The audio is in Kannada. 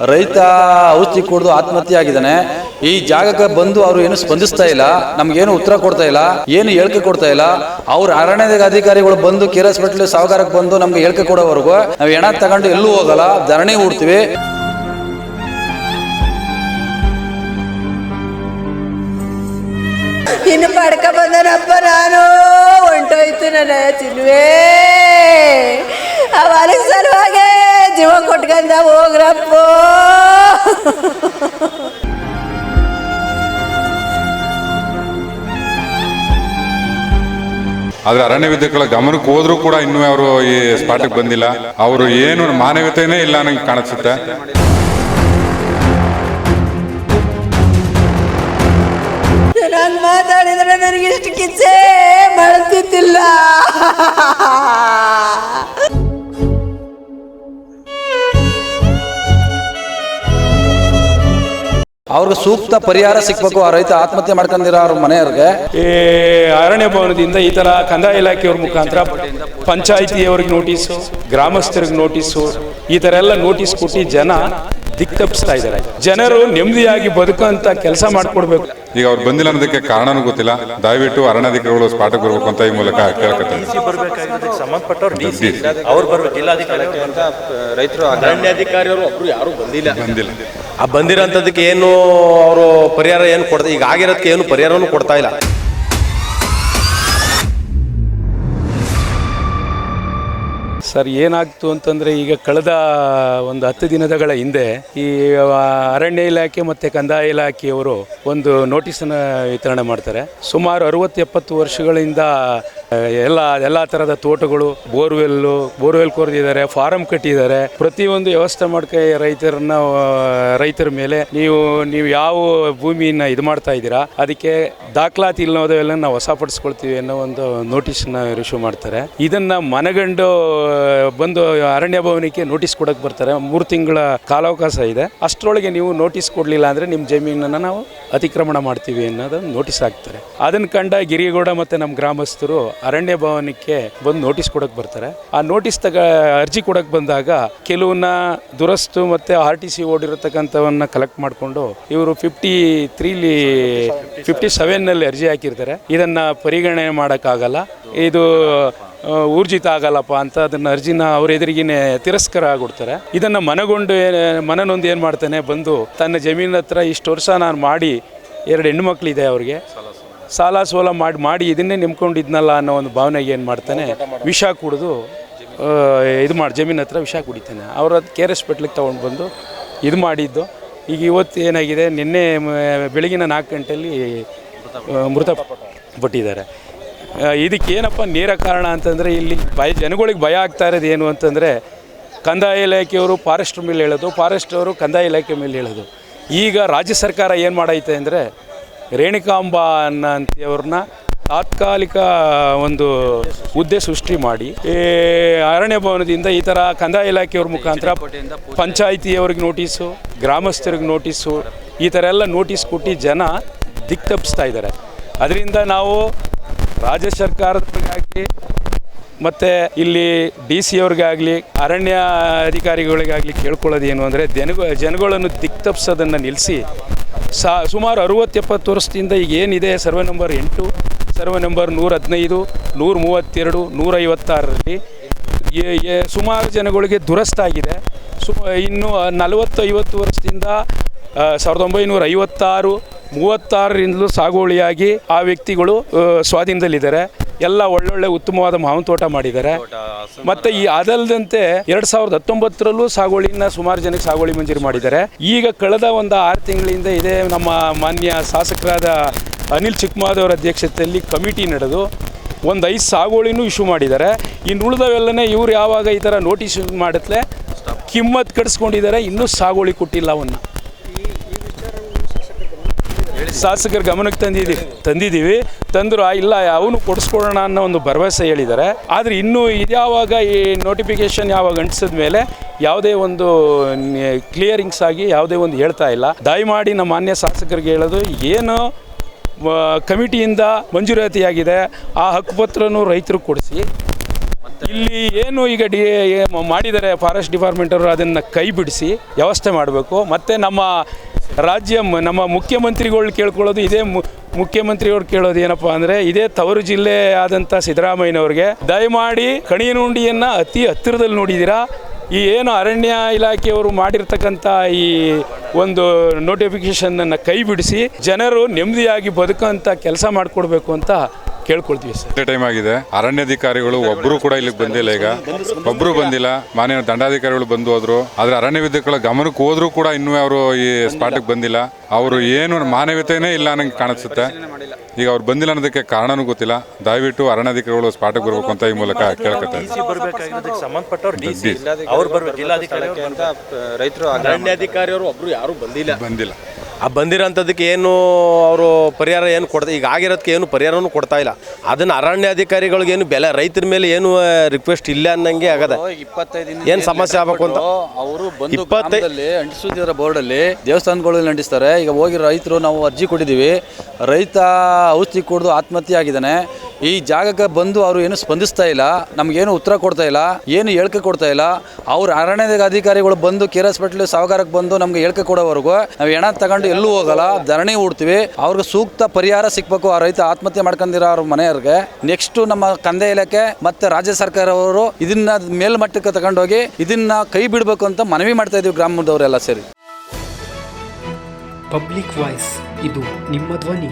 ರೈತ ಔಷಧಿ ಕುಡಿದು ಆತ್ಮಹತ್ಯೆ ಆಗಿದ್ದಾನೆ ಈ ಜಾಗಕ್ಕೆ ಬಂದು ಅವರು ಏನು ಸ್ಪಂದಿಸ್ತಾ ಇಲ್ಲ, ನಮ್ಗೇನು ಉತ್ತರ ಕೊಡ್ತಾ ಇಲ್ಲ, ಏನು ಹೇಳಿಕೆ ಕೊಡ್ತಾ ಇಲ್ಲ. ಅವ್ರ ಅರಣ್ಯದ ಅಧಿಕಾರಿಗಳು ಬಂದು ಕೇರ್ ಹಾಸ್ಪಿಟ್ಲ್ ಸಾವುಕಾರಕ್ಕೆ ಬಂದು ನಮ್ಗೆ ಹೇಳಿಕೆ ಕೊಡೋವರೆಗೂ ನಾವು ಹೆಣ ತಗೊಂಡು ಎಲ್ಲೂ ಹೋಗಲ್ಲ, ಧರಣಿ ಹೂಡ್ತೀವಿ. ಇನ್ನು ಪಡ್ಕ ಬಂದನಪ್ಪ ನಾನು. ಹೊಂಟೋಯ್ತು ನನ್ನ ಚಿನ್ವೇ ಆ ಕೊಟ್ಕೊಂಡ ಹೋಗ್ರಪ್ಪ. ಆದ್ರೆ ಅರಣ್ಯ ವಿದ್ಯೆಗಳ ಗಮನಕ್ಕೆ ಹೋದ್ರೂ ಕೂಡ ಇನ್ನೂ ಅವರು ಈ ಸ್ಪಾಟಿಗೆ ಬಂದಿಲ್ಲ. ಅವರು ಏನು ಮಾನವೀಯತೆನೇ ಇಲ್ಲ ನಂಗೆ ಕಾಣಿಸುತ್ತೆ. ನಾನು ಮಾತಾಡಿದ್ರೆ ನನಗೆ ಇಷ್ಟು ಕಿಚ್ಚೆ ಮಾಡ್ತಿದ್ದಿಲ್ಲ ಅವ್ರಿಗೆ ಸೂಕ್ತ ಪರಿಹಾರ ಸಿಕ್ಬೇಕು ಆ ರೈತ ಆತ್ಮಹತ್ಯೆ ಮಾಡ್ಕೊಂಡಿರೋ ಅವ್ರ ಮನೆಯವ್ರಿಗೆ. ಈ ಅರಣ್ಯ ಭವನದಿಂದ ಈ ತರ ಕಂದಾಯ ಇಲಾಖೆಯವ್ರ ಮುಖಾಂತರ ಪಂಚಾಯಿತಿಯವ್ರಿಗೆ ನೋಟಿಸು ಗ್ರಾಮಸ್ಥರಿಗೆ ನೋಟಿಸು ಈ ತರ ಎಲ್ಲ ನೋಟಿಸ್ ಕೊಟ್ಟು ಜನ ದಿಕ್ತಪ್ಪಿಸ್ತಾ ಇದ್ದಾರೆ. ಜನರು ನೆಮ್ಮದಿಯಾಗಿ ಬದುಕುವಂತ ಕೆಲಸ ಮಾಡ್ಕೊಡ್ಬೇಕು. ಈಗ ಅವ್ರು ಬಂದಿಲ್ಲ ಅನ್ನೋದಕ್ಕೆ ಕಾರಣನೂ ಗೊತ್ತಿಲ್ಲ. ದಯವಿಟ್ಟು ಅರಣ್ಯಾಧಿಕಾರಿಗಳು ಸ್ಪಾಟಿಗೆ ಬರ್ಬೇಕು ಅಂತ ಈ ಮೂಲಕ ಸಂಬಂಧಪಟ್ಟವ್ರು. ಅವ್ರು ಬರ್ಬೇಕು ಜಿಲ್ಲಾಧಿಕಾರಿ ಅಂತ ರೈತರು ಅರಣ್ಯಾಧಿಕಾರಿಯವರು ಒಬ್ರು ಯಾರು ಬಂದಿಲ್ಲ. ಬಂದಿಲ್ಲ. ಆ ಬಂದಿರೋಂಥದ್ದಕ್ಕೆ ಏನು ಅವರು ಪರಿಹಾರ ಏನು ಕೊಡ್ತಾ ಈಗ ಆಗಿರೋದಕ್ಕೆ ಏನು ಪರಿಹಾರನೂ ಕೊಡ್ತಾ ಇಲ್ಲ. ಸರ್, ಏನಾಗ್ತು ಅಂತಂದರೆ ಈಗ ಕಳೆದ ಒಂದು ಹತ್ತು ದಿನಗಳ ಹಿಂದೆ ಈ ಅರಣ್ಯ ಇಲಾಖೆ ಮತ್ತು ಕಂದಾಯ ಇಲಾಖೆಯವರು ಒಂದು ನೋಟಿಸನ್ನು ವಿತರಣೆ ಮಾಡ್ತಾರೆ. ಸುಮಾರು ಅರವತ್ತು ಎಪ್ಪತ್ತು ವರ್ಷಗಳಿಂದ ಎಲ್ಲ ಎಲ್ಲ ಥರದ ತೋಟಗಳು, ಬೋರ್ವೆಲ್ಲು, ಬೋರ್ವೆಲ್ ಕೊರೆದಿದ್ದಾರೆ, ಫಾರಂ ಕಟ್ಟಿದ್ದಾರೆ. ಪ್ರತಿಯೊಂದು ವ್ಯವಸ್ಥೆ ಮಾಡ್ಕ ರೈತರನ್ನ ರೈತರ ಮೇಲೆ ನೀವು ನೀವು ಯಾವ ಭೂಮಿಯನ್ನ ಇದು ಮಾಡ್ತಾ ಇದ್ದೀರಾ, ಅದಕ್ಕೆ ದಾಖಲಾತಿ ಇಲ್ಲದವೆಲ್ಲ ನಾವು ವಶಪಡಿಸ್ಕೊಳ್ತೀವಿ ಅನ್ನೋ ಒಂದು ನೋಟಿಸ್ನ ರಿಶ್ಯೂ ಮಾಡ್ತಾರೆ. ಇದನ್ನ ಮನಗಂಡು ಬಂದು ಅರಣ್ಯ ಭವನಕ್ಕೆ ನೋಟಿಸ್ ಕೊಡಕ್ಕೆ ಬರ್ತಾರೆ. ಮೂರು ತಿಂಗಳ ಕಾಲಾವಕಾಶ ಇದೆ. ಅಷ್ಟರೊಳಗೆ ನೀವು ನೋಟಿಸ್ ಕೊಡಲಿಲ್ಲ ಅಂದರೆ ನಿಮ್ಮ ಜಮೀನನ್ನು ನಾವು ಅತಿಕ್ರಮಣ ಮಾಡ್ತೀವಿ ಅನ್ನೋದನ್ನು ನೋಟಿಸ್ ಹಾಕ್ತಾರೆ. ಅದನ್ನು ಕಂಡ ಗಿರಿಗೌಡ ಮತ್ತು ನಮ್ಮ ಗ್ರಾಮಸ್ಥರು ಅರಣ್ಯ ಭವನಕ್ಕೆ ಬಂದು ನೋಟಿಸ್ ಕೊಡಕ್ಕೆ ಬರ್ತಾರೆ. ಆ ನೋಟಿಸ್ ತಗ, ಅರ್ಜಿ ಕೊಡಕ್ಕೆ ಬಂದಾಗ ಕೆಲವನ್ನ ದುರಸ್ತು ಮತ್ತು ಆರ್ ಟಿ ಸಿ ಓಡಿರತಕ್ಕಂಥವನ್ನ ಕಲೆಕ್ಟ್ ಮಾಡಿಕೊಂಡು ಇವರು ಫಿಫ್ಟಿ ತ್ರೀಲಿ ಫಿಫ್ಟಿ ಸೆವೆನ್ನಲ್ಲಿ ಅರ್ಜಿ ಹಾಕಿರ್ತಾರೆ. ಇದನ್ನು ಪರಿಗಣನೆ ಮಾಡೋಕ್ಕಾಗಲ್ಲ. ಇದು ಊರ್ಜಿತ ಆಗಲ್ಲಪ್ಪ ಅಂತ ಅದನ್ನ ಅರ್ಜಿನ ಅವ್ರ ಎದುರಿಗಿನೇ ತಿರಸ್ಕಾರ ಆಗ್ಬಿಡ್ತಾರೆ. ಇದನ್ನ ಮನಗೊಂಡು ಮನನೊಂದು ಏನು ಮಾಡ್ತಾನೆ, ಬಂದು ತನ್ನ ಜಮೀನ ಹತ್ರ ಇಷ್ಟು ವರ್ಷ ನಾನು ಮಾಡಿ, ಎರಡು ಹೆಣ್ಣು ಮಕ್ಕಳಿದೆ ಅವ್ರಿಗೆ. ಸಾಲ ಸೋಲ ಮಾಡಿ ಮಾಡಿ ಇದನ್ನೇ ನಿಮ್ಕೊಂಡಿದ್ನಲ್ಲ ಅನ್ನೋ ಒಂದು ಭಾವನೆಗೆ ಏನು ಮಾಡ್ತಾನೆ, ವಿಷ ಕುಡಿದು ಇದು ಮಾಡಿ ಜಮೀನ್ ಹತ್ರ ವಿಷ ಕುಡಿತಾನೆ. ಅವ್ರ ಕೆ ಆರ್ ಎಸ್ ಪೆಟ್ಲಿಗೆ ತೊಗೊಂಡು ಬಂದು ಇದು ಮಾಡಿದ್ದು. ಈಗ ಇವತ್ತು ಏನಾಗಿದೆ, ನಿನ್ನೆ ಬೆಳಗಿನ ನಾಲ್ಕು ಗಂಟೆಯಲ್ಲಿ ಮೃತಪಟ್ಟಿದ್ದಾರೆ. ಇದಕ್ಕೇನಪ್ಪ ನೇರ ಕಾರಣ ಅಂತಂದರೆ ಇಲ್ಲಿ ಭಯ ಜನಗಳಿಗೆ ಭಯ ಆಗ್ತಾ ಇರೋದು ಏನು ಅಂತಂದರೆ, ಕಂದಾಯ ಇಲಾಖೆಯವರು ಫಾರೆಸ್ಟ್ ಮೇಲೆ ಹೇಳೋದು, ಫಾರೆಸ್ಟ್ ಅವರು ಕಂದಾಯ ಇಲಾಖೆ ಮೇಲೆ ಹೇಳೋದು. ಈಗ ರಾಜ್ಯ ಸರ್ಕಾರ ಏನು ಮಾಡೈತೆ ಅಂದರೆ ರೇಣುಕಾಂಬ ಅನ್ನಂತಿಯವ್ರನ್ನ ತಾತ್ಕಾಲಿಕ ಒಂದು ಹುದ್ದೆ ಸೃಷ್ಟಿ ಮಾಡಿ, ಈ ಅರಣ್ಯ ಭವನದಿಂದ ಈ ಥರ ಕಂದಾಯ ಇಲಾಖೆಯವ್ರ ಮುಖಾಂತರ ಪಂಚಾಯಿತಿಯವ್ರಿಗೆ ನೋಟಿಸು, ಗ್ರಾಮಸ್ಥರಿಗೆ ನೋಟಿಸು, ಈ ಥರ ಎಲ್ಲ ನೋಟಿಸ್ ಕೊಟ್ಟು ಜನ ದಿಕ್ತಪ್ಪಿಸ್ತಾ ಇದ್ದಾರೆ. ಅದರಿಂದ ನಾವು ರಾಜ್ಯ ಸರ್ಕಾರದಾಗಲಿ ಮತ್ತು ಇಲ್ಲಿ ಡಿ ಸಿ ಅವ್ರಿಗಾಗಲಿ, ಅರಣ್ಯ ಅಧಿಕಾರಿಗಳಿಗಾಗಲಿ ಕೇಳ್ಕೊಳ್ಳೋದು ಏನು ಅಂದರೆ, ಜನಗ, ಜನಗಳನ್ನು ದಿಕ್ತಪ್ಸೋದನ್ನು ನಿಲ್ಲಿಸಿ ಸಾ ಸುಮಾರು ಅರುವತ್ತೆಪ್ಪತ್ತು ವರ್ಷದಿಂದ ಈಗ ಏನಿದೆ? ಸರ್ವೆ ನಂಬರ್ ಎಂಟು, ಸರ್ವೆ ನಂಬರ್ ನೂರ ಹದಿನೈದು ನೂರ ಮೂವತ್ತೆರಡು ನೂರೈವತ್ತಾರರಲ್ಲಿ ಸುಮಾರು ಜನಗಳಿಗೆ ದುರಸ್ತಾಗಿದೆ ಸು, ಇನ್ನು ನಲವತ್ತು ಐವತ್ತು ವರ್ಷದಿಂದ ಸಾವಿರದ ಒಂಬೈನೂರ ಐವತ್ತಾರು ಮೂವತ್ತಾರರಿಂದಲೂ ಸಾಗುವಳಿಯಾಗಿ ಆ ವ್ಯಕ್ತಿಗಳು ಸ್ವಾಧೀನದಲ್ಲಿದ್ದಾರೆ. ಎಲ್ಲ ಒಳ್ಳೊಳ್ಳೆ ಉತ್ತಮವಾದ ಮಾವಿನ ತೋಟ ಮಾಡಿದ್ದಾರೆ ಮತ್ತೆ ಈ ಅದಲ್ಲದಂತೆ ಎರಡ್ ಸಾವಿರದ ಹತ್ತೊಂಬತ್ತರಲ್ಲೂ ಸಾಗುವಳಿನ ಸುಮಾರು ಜನಕ್ಕೆ ಸಾಗುವಳಿ ಮಂಜೂರು ಮಾಡಿದ್ದಾರೆ. ಈಗ ಕಳೆದ ಒಂದು ಆರು ತಿಂಗಳಿಂದ ಇದೇ ನಮ್ಮ ಮಾನ್ಯ ಶಾಸಕರಾದ ಅನಿಲ್ ಚಿಕ್ಕಮಾದವರ ಅಧ್ಯಕ್ಷತೆಯಲ್ಲಿ ಕಮಿಟಿ ನಡೆದು ಒಂದು ಐದು ಸಾಗುವಳಿನೂ ಇಶ್ಯೂ ಮಾಡಿದ್ದಾರೆ. ಇನ್ನು ಉಳಿದವೆಲ್ಲನೇ ಇವ್ರು ಯಾವಾಗ ಈ ಥರ ನೋಟಿಸ್ ಮಾಡತ್ಲೆ ಕಿಮ್ಮತ್ ಕಟ್ಸ್ಕೊಂಡಿದ್ದಾರೆ. ಇನ್ನೂ ಸಾಗುವಳಿ ಕೊಟ್ಟಿಲ್ಲ ಅವನ್ನ. ಶಾಸಕರ ಗಮನಕ್ಕೆ ತಂದಿದ್ದೀವಿ ತಂದಿದ್ದೀವಿ. ತಂದರು ಇಲ್ಲ, ಅವನು ಕೊಡಿಸ್ಕೊಡೋಣ ಅನ್ನೋ ಒಂದು ಭರವಸೆ ಹೇಳಿದ್ದಾರೆ. ಆದರೆ ಇನ್ನೂ ಇದ್ಯಾವಾಗ ಈ ನೋಟಿಫಿಕೇಶನ್ ಯಾವಾಗ ಅಂಟಿಸಿದ ಮೇಲೆ ಯಾವುದೇ ಒಂದು ಕ್ಲಿಯರಿಂಗ್ಸ್ ಆಗಿ ಯಾವುದೇ ಒಂದು ಹೇಳ್ತಾ ಇಲ್ಲ. ದಯಮಾಡಿ ನಮ್ಮ ಮಾನ್ಯ ಶಾಸಕರಿಗೆ ಹೇಳೋದು, ಏನು ಕಮಿಟಿಯಿಂದ ಮಂಜೂರಾತಿಯಾಗಿದೆ, ಆ ಹಕ್ಕುಪತ್ರನೂ ರೈತರು ಕೊಡಿಸಿ. ಇಲ್ಲಿ ಏನು ಈಗ ಡಿ ಮಾಡಿದ್ದಾರೆ ಫಾರೆಸ್ಟ್ ಡಿಪಾರ್ಟ್ಮೆಂಟವರು ಅದನ್ನು ಕೈ ಬಿಡಿಸಿ, ವ್ಯವಸ್ಥೆ ಮಾಡಬೇಕು. ಮತ್ತು ನಮ್ಮ ರಾಜ್ಯ ನಮ್ಮ ಮುಖ್ಯಮಂತ್ರಿಗಳು ಕೇಳ್ಕೊಳ್ಳೋದು, ಇದೇ ಮು ಮುಖ್ಯಮಂತ್ರಿಯವ್ರು ಕೇಳೋದು ಏನಪ್ಪ ಅಂದರೆ, ಇದೇ ತವರು ಜಿಲ್ಲೆ ಆದಂಥ ಸಿದ್ದರಾಮಯ್ಯನವ್ರಿಗೆ ದಯಮಾಡಿ ಕಣಿಯನುಂಡಿಯನ್ನು ಅತಿ ಹತ್ತಿರದಲ್ಲಿ ನೋಡಿದ್ದೀರಾ ಈ ಏನು ಅರಣ್ಯ ಇಲಾಖೆಯವರು ಮಾಡಿರ್ತಕ್ಕಂಥ ಈ ಒಂದು ನೋಟಿಫಿಕೇಷನನ್ನು ಕೈ ಬಿಡಿಸಿ, ಜನರು ನೆಮ್ಮದಿಯಾಗಿ ಬದುಕುವಂಥ ಕೆಲಸ ಮಾಡಿಕೊಡ್ಬೇಕು ಅಂತ ಕೇಳ್ಕೊಳ್ತೀವಿ ಸರ್. ಟೈಮ್ ಆಗಿದೆ. ಅರಣ್ಯಾಧಿಕಾರಿಗಳು ಒಬ್ಬರು ಕೂಡ ಇಲ್ಲಿಗೆ ಬಂದಿಲ್ಲ ಈಗ. ಒಬ್ರು ಬಂದಿಲ್ಲ. ಮಾನ್ಯ ದಂಡಾಧಿಕಾರಿಗಳು ಬಂದು ಹೋದ್ರು. ಆದ್ರೆ ಅರಣ್ಯ ಗಮನಕ್ಕೆ ಹೋದ್ರು ಕೂಡ ಇನ್ನೂ ಅವರು ಈ ಸ್ಪಾಟಿಗೆ ಬಂದಿಲ್ಲ. ಅವರು ಏನು ಮಾನವೀಯತೆನೇ ಇಲ್ಲ ನಂಗೆ ಕಾಣಿಸುತ್ತೆ. ಈಗ ಅವ್ರು ಬಂದಿಲ್ಲ ಅನ್ನೋದಕ್ಕೆ ಕಾರಣನೂ ಗೊತ್ತಿಲ್ಲ. ದಯವಿಟ್ಟು ಅರಣ್ಯಾಧಿಕಾರಿಗಳು ಸ್ಪಾಟಕ್ಕೆ ಬರಬೇಕು ಅಂತ ಈ ಮೂಲಕ ಕೇಳ್ಕೊತಾರೆ ಸಿ ಡಿ- ಅವ್ರು ರೈತರು ಒಬ್ರು ಯಾರು ಬಂದಿಲ್ಲ. ಬಂದಿಲ್ಲ. ಆ ಬಂದಿರೋಂಥದ್ದಕ್ಕೆ ಏನು ಅವರು ಪರಿಹಾರ ಏನು ಕೊಡ್ತಾ ಈಗ ಆಗಿರೋದಕ್ಕೆ ಏನು ಪರಿಹಾರನೂ ಕೊಡ್ತಾ ಇಲ್ಲ. ಅದನ್ನು ಅರಣ್ಯ ಏನು ಬೆಲೆ ರೈತರ ಮೇಲೆ ಏನು ರಿಕ್ವೆಸ್ಟ್ ಇಲ್ಲ ಅನ್ನಂಗೆ ಆಗದ. ಏನು ಏನ್ ಸಮಸ್ಯೆ ಆಗಬೇಕು ಅಂತ? ಅವರು ಬಂದು ಇಪ್ಪತ್ತೈ- ಗ್ರಾಮದಲ್ಲಿ ಅಂಟಿಸುತ್ತಿರೋ ಬೋರ್ಡಲ್ಲಿ ದೇವಸ್ಥಾನಗಳಲ್ಲಿ ಅಂಟಿಸ್ತಾರೆ. ಈಗ ಹೋಗಿ ರೈತರು ನಾವು ಅರ್ಜಿ ಕೊಟ್ಟಿದ್ದೀವಿ. ರೈತ ಔಷಧಿ ಕುಡಿದು ಆತ್ಮಹತ್ಯೆ ಆಗಿದ್ದಾನೆ. ಈ ಜಾಗಕ್ಕೆ ಬಂದು ಅವರು ಏನು ಸ್ಪಂದಿಸ್ತಾ ಇಲ್ಲ, ನಮಗೇನು ಉತ್ತರ ಕೊಡ್ತಾ ಇಲ್ಲ, ಏನು ಹೇಳಿಕೆ ಕೊಡ್ತಾ ಇಲ್ಲ, ಅವ್ರು ಅರಣ್ಯದ ಅಧಿಕಾರಿಗಳು ಬಂದು ಕೆ ಆರ್ ಹಾಸ್ಪಿಟ್ಲ್ ಸಾವುಕಾರಕ್ಕೆ ಬಂದು ನಮಗೆ ಹೇಳಿಕೆ ಕೊಡೋವರೆಗೂ ನಾವು ಹೆಣ ತಗೊಂಡು ಎಲ್ಲೂ ಹೋಗಲ್ಲ, ಧರಣಿ ಹೂಡ್ತೀವಿ, ಅವ್ರಿಗೆ ಸೂಕ್ತ ಪರಿಹಾರ ಸಿಕ್ಬೇಕು ಆ ರೈತ ಆತ್ಮಹತ್ಯೆ ಮಾಡ್ಕೊಂಡಿರೋ ಅವ್ರ ಮನೆಯವ್ರಿಗೆ. ನೆಕ್ಸ್ಟ್ ನಮ್ಮ ಕಂದೆ ಇಲಾಖೆ ಮತ್ತೆ ರಾಜ್ಯ ಸರ್ಕಾರವರು ಇದನ್ನ ಮೇಲ್ಮಟ್ಟಕ್ಕೆ ತಗೊಂಡೋಗಿ ಇದನ್ನ ಕೈ ಬಿಡಬೇಕು ಅಂತ ಮನವಿ ಮಾಡ್ತಾ ಇದೀವಿ ಗ್ರಾಮದವರೆಲ್ಲ ಸೇರಿ. ಪಬ್ಲಿಕ್ ವಾಯ್ಸ್ ಇದು ನಿಮ್ಮ ಧ್ವನಿ.